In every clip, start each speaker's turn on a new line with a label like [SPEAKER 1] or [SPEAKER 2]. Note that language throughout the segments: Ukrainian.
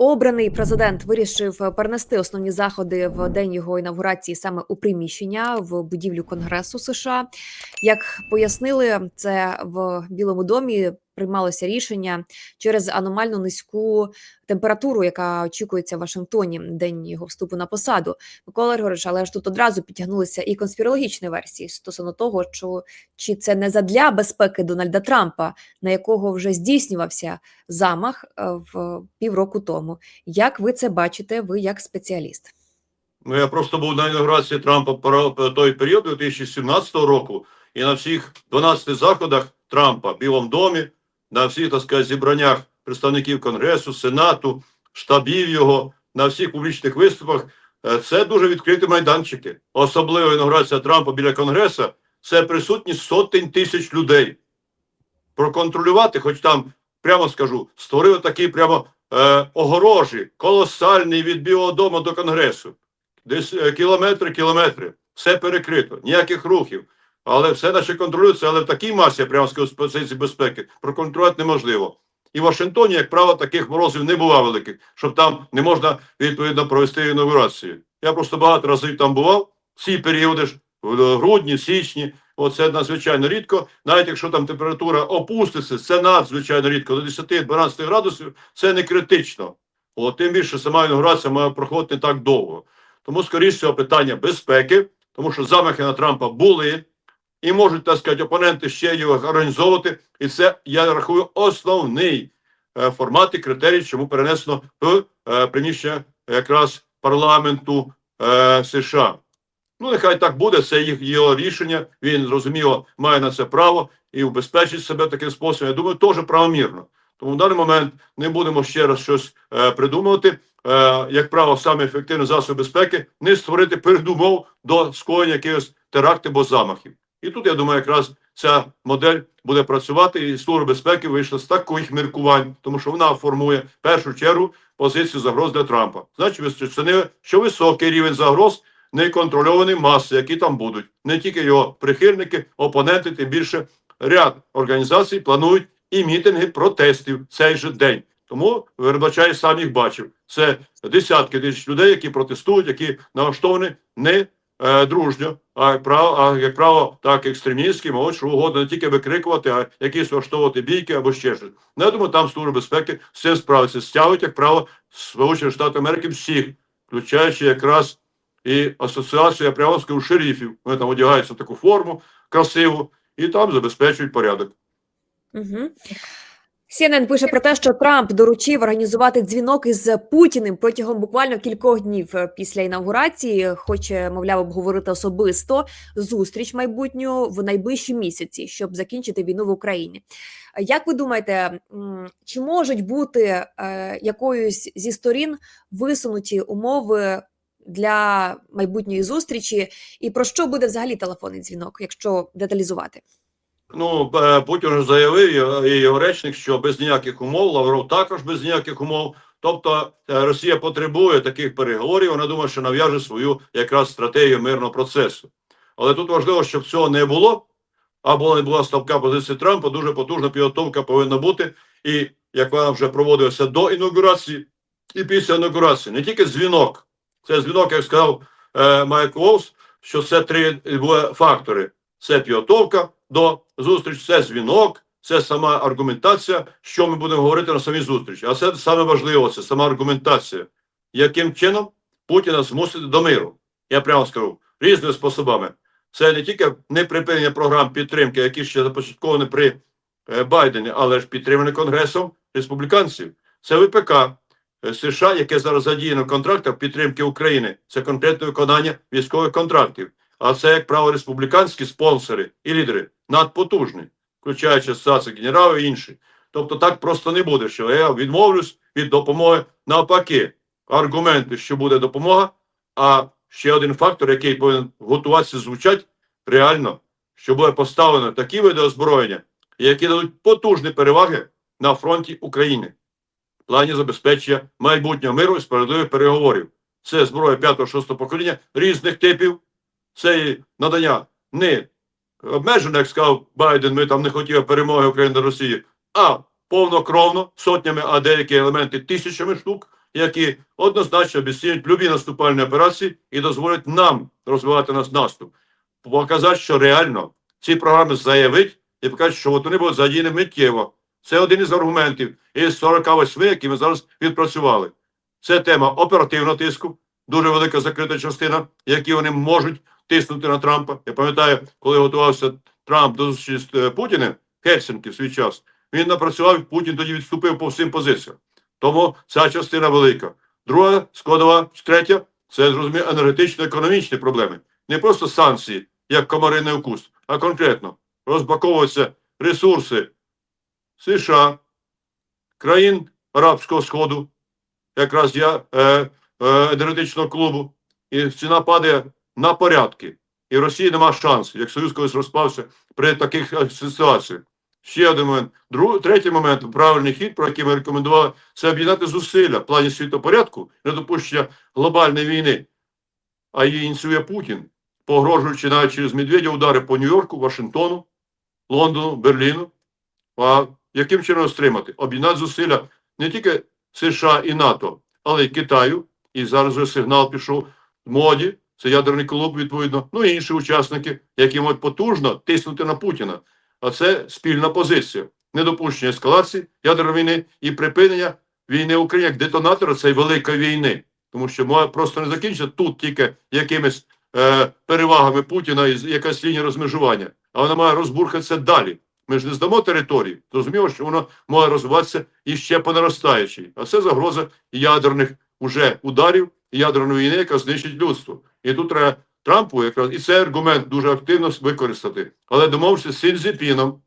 [SPEAKER 1] Обраний президент вирішив перенести основні заходи в день його інавгурації саме у приміщення в будівлю Конгресу США. Як пояснили, це в Білому домі приймалося рішення через аномально низьку температуру, яка очікується в Вашингтоні день його вступу на посаду. Микола Григорович, але ж тут одразу підтягнулися і конспірологічні версії стосовно того, що чи це не задля безпеки Дональда Трампа, на якого вже здійснювався замах е, в півроку тому. Як ви це бачите? Ви як спеціаліст?
[SPEAKER 2] Ну, я просто був на інаугурації Трампа про про той період 2017 року, і на всіх 12 заходах Трампа в Білому домі, на всіх так сказати, зібраннях представників Конгресу, Сенату, штабів його, на всіх публічних виступах. е, Це дуже відкриті майданчики. Особливо інаугурація Трампа біля Конгресу це присутність сотень тисяч людей. Проконтролювати, хоч там, прямо скажу, створили такі прямо е, огорожі, колосальний від Білого дому до Конгресу. Десь е, кілометри, кілометри, все перекрито, ніяких рухів. Але все наче контролюється, але в такій масі, я прямо скажу, з позиції безпеки, проконтролювати неможливо. І в Вашингтоні, як правило, таких морозів не буває великих, щоб там не можна відповідно провести інаугурацію. Я просто багато разів там бував, ці періоди ж в грудні, січні. Оце надзвичайно рідко. Навіть якщо там температура опуститься, це надзвичайно рідко до 10-12 градусів, це не критично. От, тим більше сама інаугурація має проходити так довго. Тому, скоріше питання безпеки, тому що замахи на Трампа були, і можуть, так сказати, опоненти ще його організовувати. І це, я рахую, основний е, формат і критерій, чому перенесено в е, приміщення якраз парламенту е, США. Ну, нехай так буде, це їх його рішення. Він зрозуміло має на це право і убезпечить себе таким способом. Я думаю, теж правомірно. Тому в даний момент не будемо ще раз щось е, придумувати. Е, як правило, саме ефективний засіб безпеки не створити передумов до скоєння якихось терактів або замахів. І тут я думаю, якраз ця модель буде працювати, і Служба безпеки вийшла з таких міркувань, тому що вона формує в першу чергу позицію загроз для Трампа. Значить, це не що високий рівень загроз неконтрольовані маси, які там будуть. Не тільки його прихильники, опоненти, тим більше ряд організацій планують і мітинги протестів цей же день. Тому вибачаю, сам їх бачив. Це десятки тисяч людей, які протестують, які налаштовані не дружньо, а як право, а як право, так екстремістські, можуть що угодно не тільки викрикувати, а якісь влаштовувати бійки або ще щось. Ну, я думаю, там служба безпеки цим справиться. Стягують, як право, Сполучених Штатів Америки всіх, включаючи якраз і асоціацію, я прямо скажу, шерифів. Вони там одягаються в таку форму красиву і там забезпечують порядок.
[SPEAKER 1] Угу. CNN пише про те, що Трамп доручив організувати дзвінок із Путіним протягом буквально кількох днів е, після інаугурації. Хоче, мовляв, обговорити особисто зустріч майбутню в найближчі місяці, щоб закінчити війну в Україні. Як ви думаєте, чи можуть бути е, якоюсь зі сторін висунуті умови для майбутньої зустрічі, і про що буде взагалі телефонний дзвінок, якщо деталізувати?
[SPEAKER 2] Ну, е, Путін вже заявив і- його речник, що без ніяких умов, Лавров також без ніяких умов. Тобто е, Росія потребує таких переговорів. Вона думає, що нав'яже свою якраз стратегію мирного процесу. Але тут важливо, щоб цього не було, або не була ставка позиції Трампа. Дуже потужна підготовка повинна бути. І як вона вже проводилася до інаугурації і після інаугурації, не тільки дзвінок. Це дзвінок, як сказав е, Майк Волс, що це три були фактори: це підготовка до зустрічі, це дзвінок, це сама аргументація, що ми будемо говорити на самій зустрічі. А це саме важливо, це сама аргументація. Яким чином Путіна змусити до миру? Я прямо скажу, різними способами. Це не тільки не припинення програм підтримки, які ще започатковані при е, Байдені, але ж підтримані Конгресом республіканців. Це ВПК е, США, яке зараз задіяно в контрактах підтримки України. Це конкретне виконання військових контрактів. А це, як правило, республіканські спонсори і лідери надпотужні, включаючи асоціацію генералів і інші. Тобто так просто не буде, що я відмовлюсь від допомоги навпаки. Аргументи, що буде допомога, а ще один фактор, який повинен готуватися звучать реально, що буде поставлено такі види озброєння, які дадуть потужні переваги на фронті України в плані забезпечення майбутнього миру і справедливих переговорів. Це зброя 5-6 покоління різних типів, це надання не обмежено, як сказав Байден, ми там не хотіли перемоги України над Росією, а повнокровно сотнями, а деякі елементи тисячами штук, які однозначно обіцяють любі наступальні операції і дозволять нам розвивати наш наступ. Показати, що реально ці програми заявить і покажуть, що от вони будуть задіяні миттєво. Це один із аргументів із 48, які ми зараз відпрацювали. Це тема оперативного тиску, дуже велика закрита частина, які вони можуть тиснути на Трампа. Я пам'ятаю, коли готувався Трамп до зустрічі з е, Путіним в в свій час, він напрацював, Путін тоді відступив по всім позиціям. Тому ця частина велика. Друга складова, третя це зрозуміло енергетично-економічні проблеми. Не просто санкції, як комариний укус, а конкретно розбаковуються ресурси США, країн Арабського Сходу, якраз я е, е, енергетичного клубу, і ціна падає на порядки. І Росії нема шансу, як Союз колись розпався при таких е, ситуаціях. Ще один момент. Друг, третій момент, правильний хід, про який ми рекомендували, це об'єднати зусилля в плані світопорядку, недопущення глобальної війни, а її ініціює Путін, погрожуючи навіть через Медведя удари по Нью-Йорку, Вашингтону, Лондону, Берліну. А яким чином стримати? Об'єднати зусилля не тільки США і НАТО, але й Китаю. І зараз вже сигнал пішов в моді. Це ядерний клуб, відповідно, ну і інші учасники, які можуть потужно тиснути на Путіна. А це спільна позиція. Недопущення ескалації ядерної війни і припинення війни в Україні як детонатора цієї великої війни. Тому що мова просто не закінчиться тут тільки якимись е, перевагами Путіна і якась лінія розмежування, а вона має розбурхатися далі. Ми ж не здамо території. Зрозуміло, що воно може розвиватися і ще по наростаючій. А це загроза ядерних уже ударів ядерної війни, яка знищить людство. І тут треба Трампу якраз і цей аргумент дуже активно використати. Але домовився з Сінзіпіном.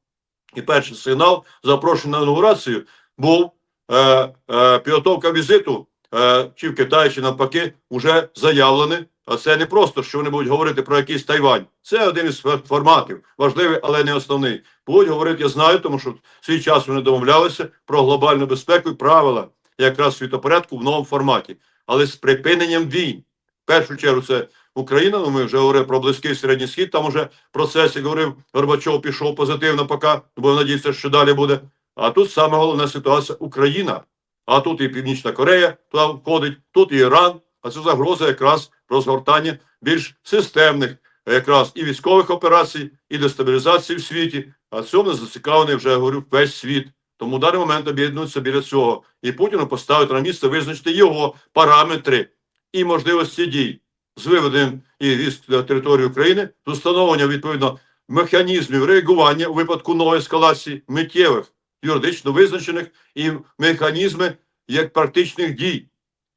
[SPEAKER 2] І перший сигнал, запрошений на інаугурацію, був е, е, підготовка візиту е, чи в Китаї, чи навпаки, вже заявлений. А це не просто, що вони будуть говорити про якийсь Тайвань. Це один із форматів, важливий, але не основний. Будуть говорити, я знаю, тому що свій час вони домовлялися про глобальну безпеку і правила якраз світопорядку в новому форматі, але з припиненням війн. Першу чергу це Україна, ну ми вже говорили про близький середній схід, там уже процес, говорив Горбачов, пішов позитивно поки, бо надіється, що далі буде. А тут саме головна ситуація Україна. А тут і Північна Корея туди входить, тут і Іран. А це загроза якраз розгортання більш системних якраз і військових операцій, і дестабілізації в світі. А цьому зацікавлений вже говорю весь світ. Тому в даний момент об'єднуються біля цього. І Путіну поставити на місце, визначити його параметри і можливості дій з виведенням і військ на територію України, з установленням відповідно механізмів реагування у випадку нової ескалації, миттєвих, юридично визначених і механізми як практичних дій.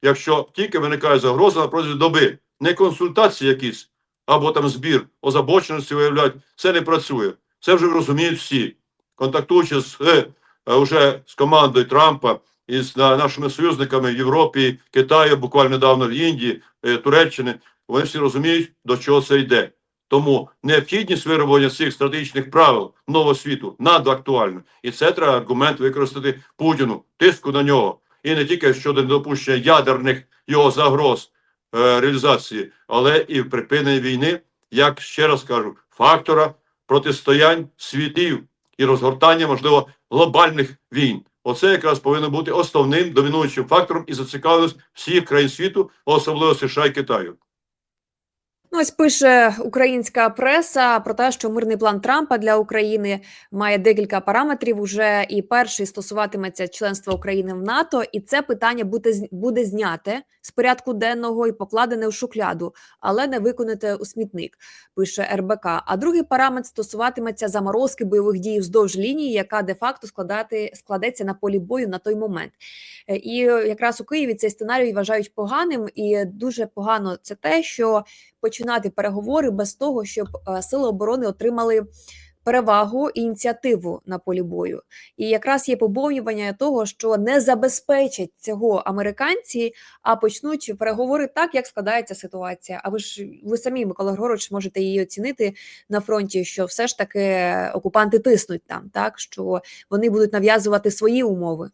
[SPEAKER 2] Якщо тільки виникає загроза на протязі доби, не консультації якісь або там збір озабоченості виявляють, це не працює. Це вже розуміють всі. Контактуючи з е, е, уже з командою Трампа і з на- нашими союзниками в Європі, Китаї, буквально недавно в Індії, е, Туреччини, вони всі розуміють, до чого це йде. Тому необхідність вироблення цих стратегічних правил нового світу надактуальна. І це треба аргумент використати Путіну, тиску на нього. І не тільки щодо недопущення ядерних його загроз е, реалізації, але і припинення війни, як ще раз кажу, фактора протистоянь світів і розгортання, можливо, глобальних війн. Оце якраз повинно бути основним домінуючим фактором і зацікавленість всіх країн світу, особливо США і Китаю.
[SPEAKER 1] Ну, ось пише українська преса про те, що мирний план Трампа для України має декілька параметрів. Уже і перший стосуватиметься членства України в НАТО, і це питання буде буде зняте з порядку денного і покладене в шухляду, але не виконате у смітник. Пише РБК. А другий параметр стосуватиметься заморозки бойових дій вздовж лінії, яка де-факто складати складеться на полі бою на той момент. Е, І якраз у Києві цей сценарій вважають поганим, і дуже погано це те, що починати переговори без того, щоб е, сили оборони отримали перевагу і ініціативу на полі бою. І якраз є побоювання того, що не забезпечать цього американці, а почнуть переговори так, як складається ситуація. А ви ж ви самі, Микола Григорович, можете її оцінити на фронті, що все ж таки окупанти тиснуть там, так що вони будуть нав'язувати свої умови.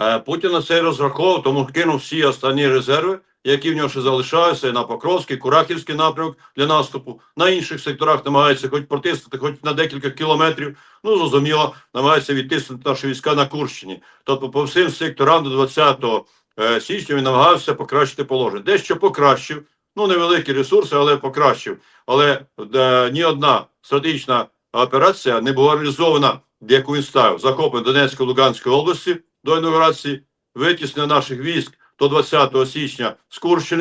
[SPEAKER 2] Е, Путін на це розраховував, тому кинув всі останні резерви, які в нього ще залишаються і на Покровський, Курахівський напрямок для наступу. На інших секторах намагається хоч протиснути, хоч на декілька кілометрів. Ну, зрозуміло, намагається відтиснути наші війська на Курщині. Тобто по всім секторам до 20 е, січня він намагався покращити положення. Дещо покращив, ну невеликі ресурси, але покращив. Але е, ні одна стратегічна операція не була реалізована, яку він ставив. Захоплення Донецької Луганської області до інаугурації, витіснення наших військ до 20 січня з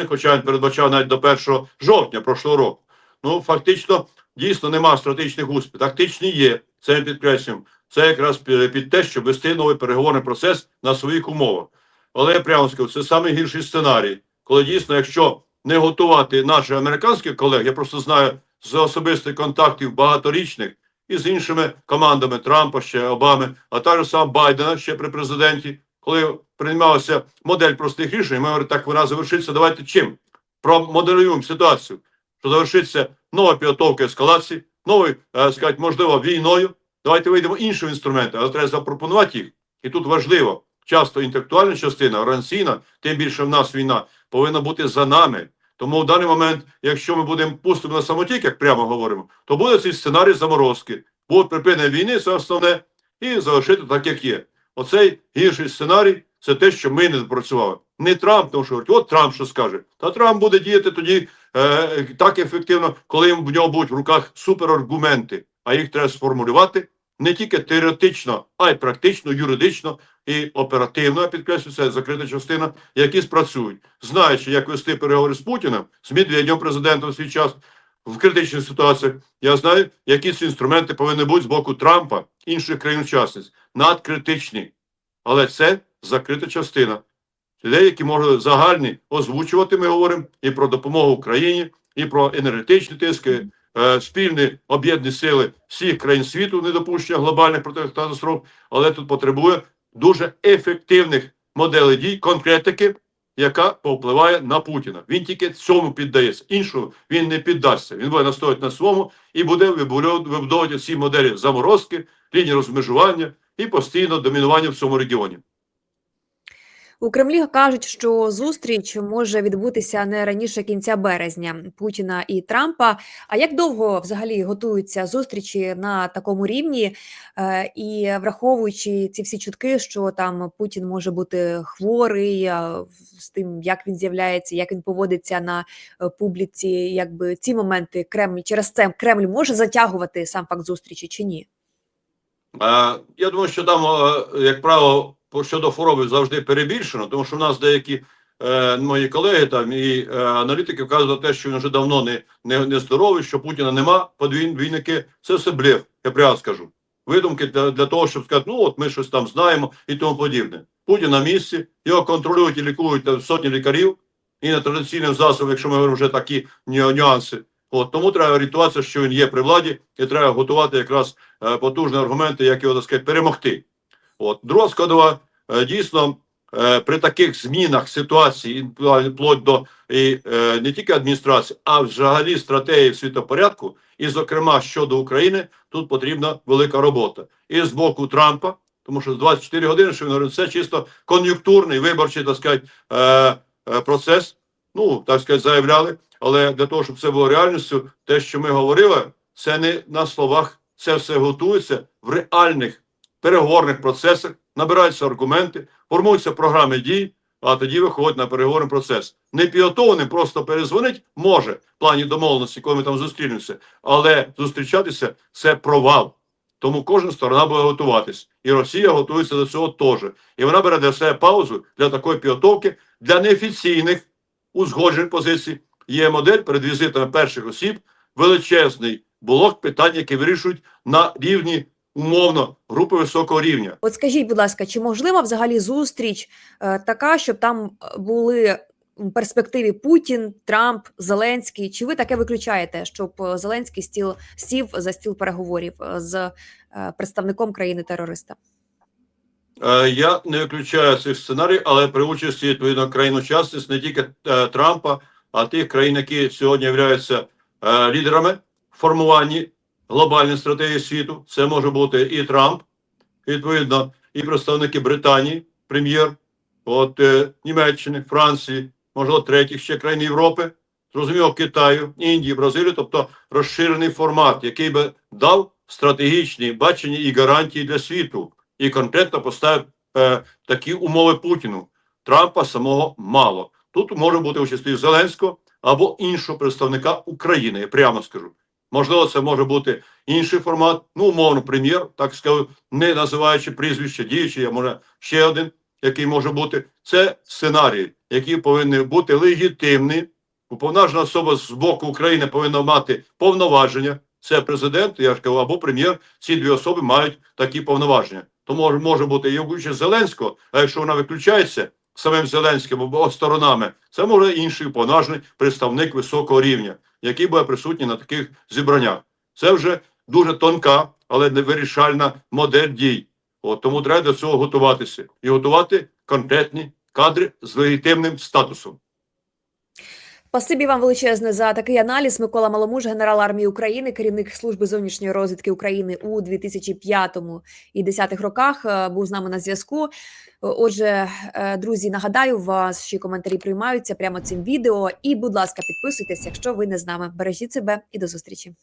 [SPEAKER 2] хоча він передбачав навіть до 1 жовтня прошлого року. Ну, фактично, дійсно нема стратегічних успіхів. Тактичні є, це ми підкреслюємо. Це якраз під під те, щоб вести новий переговорний процес на своїх умовах. Але я прямо скажу, це найгірший сценарій, коли дійсно, якщо не готувати наших американських колег, я просто знаю з особистих контактів багаторічних і з іншими командами Трампа, ще Обами, а також сам Байдена ще при президенті, коли приймалася модель простих рішень, ми говоримо, так вона завершиться. Давайте чим? Промоделюємо ситуацію, що завершиться нова підготовка ескалації, новий, е, сказати, можливо, війною. Давайте вийдемо іншими інструментами, але треба запропонувати їх. І тут важливо, часто інтелектуальна частина, організаційна, тим більше в нас війна, повинна бути за нами. Тому в даний момент, якщо ми будемо пустимо на самотік, як прямо говоримо, то буде цей сценарій заморозки. Буде припинення війни, це основне, і залишити так, як є. Оцей гірший сценарій це те, що ми не допрацювали. Не Трамп, тому що говорить, от Трамп що скаже. Та Трамп буде діяти тоді е, так ефективно, коли в нього будуть в руках супераргументи, а їх треба сформулювати не тільки теоретично, а й практично, юридично і оперативно, я підкреслюю, це закрита частина, які спрацюють, знаючи, як вести переговори з Путіним, з Медведєм, президентом в свій час в критичних ситуаціях. Я знаю, які ці інструменти повинні бути з боку Трампа, інших країн-учасниць, надкритичні. Але це закрита частина. Людей, які можуть загальні озвучувати, ми говоримо і про допомогу Україні, і про енергетичні тиски, е, спільні об'єднані сили всіх країн світу, недопущення глобальних катастроф, але тут потребує дуже ефективних моделей дій, конкретики, яка повпливає на Путіна. Він тільки цьому піддається. Іншому він не піддасться. Він буде настояти на своєму і буде вибудовувати всі моделі заморозки, лінії розмежування і постійно домінування в цьому регіоні.
[SPEAKER 1] У Кремлі кажуть, що зустріч може відбутися не раніше кінця березня Путіна і Трампа. А як довго взагалі готуються зустрічі на такому рівні? Е, І враховуючи ці всі чутки, що там Путін може бути хворий з тим, як він з'являється, як він поводиться на е, публіці, якби ці моменти Кремль через це Кремль може затягувати сам факт зустрічі чи ні?
[SPEAKER 2] Е, Я думаю, що там, як правило, щодо хвороби завжди перебільшено, тому що в нас деякі е, мої колеги там і е, аналітики вказують на те, що він вже давно не, не, не здоровий, що Путіна нема, подвійники. Це все блеф, я прямо скажу. Видумки для, для того, щоб сказати, ну от ми щось там знаємо і тому подібне. Путін на місці, його контролюють і лікують сотні лікарів, і на традиційним засобам, якщо ми говоримо вже такі нюанси. От тому треба орієнтуватися, що він є при владі, і треба готувати якраз е, потужні аргументи, як його так сказати, перемогти. От друга складова е, дійсно е, при таких змінах ситуації, вплоть до і, е, не тільки адміністрації, а взагалі стратегії світопорядку, і, зокрема, щодо України, тут потрібна велика робота. І з боку Трампа, тому що з 24 години, що він говорить, це чисто кон'юнктурний виборчий так сказати, процес. Ну, так сказати, заявляли. Але для того, щоб це було реальністю, те, що ми говорили, це не на словах, це все готується в реальних переговорних процесах, набираються аргументи, формуються програми дій, а тоді виходить на переговорний процес. Не підготовленим просто перезвонить може в плані домовленості, коли ми там зустрінемося, але зустрічатися це провал. Тому кожна сторона буде готуватись. І Росія готується до цього теж. І вона бере для себе паузу для такої підготовки, для неофіційних узгоджень позицій. Є модель перед візитами перших осіб, величезний блок питань, які вирішують на рівні умовно групи високого рівня.
[SPEAKER 1] От скажіть, будь ласка, чи можлива взагалі зустріч е, така, щоб там е, були в перспективі Путін, Трамп, Зеленський? Чи ви таке виключаєте, щоб е, Зеленський стіл сів за стіл переговорів е, з е, представником країни терориста?
[SPEAKER 2] Я не виключаю цих сценарій, але при участі відповідно країн-учасниць не тільки Трампа, а тих країн, які сьогодні являються лідерами в формуванні глобальної стратегії світу. Це може бути і Трамп, відповідно, і представники Британії, прем'єр, от е, Німеччини, Франції, можливо, третіх ще країн Європи, зрозуміло, Китаю, Індії, Бразилії, тобто розширений формат, який би дав стратегічні бачення і гарантії для світу, і конкретно поставив е, такі умови Путіну. Трампа самого мало. Тут може бути участь Зеленського або іншого представника України, я прямо скажу. Можливо, це може бути інший формат, ну, умовно, прем'єр, так скажу, не називаючи прізвище діючий, а може ще один, який може бути. Це сценарій, який повинен бути легітимний. Уповноважена особа з боку України повинна мати повноваження. Це президент, я ж кажу, або прем'єр. Ці дві особи мають такі повноваження. Тому може, бути і участь Зеленського, а якщо вона виключається самим Зеленським або сторонами, це може інший уповноважений представник високого рівня, який буде присутній на таких зібраннях. Це вже дуже тонка, але не вирішальна модель дій. От тому треба до цього готуватися і готувати конкретні кадри з легітимним статусом.
[SPEAKER 1] Спасибі вам величезне за такий аналіз. Микола Маломуж, генерал армії України, керівник служби зовнішньої розвідки України у 2005 і 10 роках, е, був з нами на зв'язку. Е, Отже, е, друзі, нагадаю, ваші коментарі приймаються прямо цим відео. І, будь ласка, підписуйтесь, якщо ви не з нами. Бережіть себе і до зустрічі.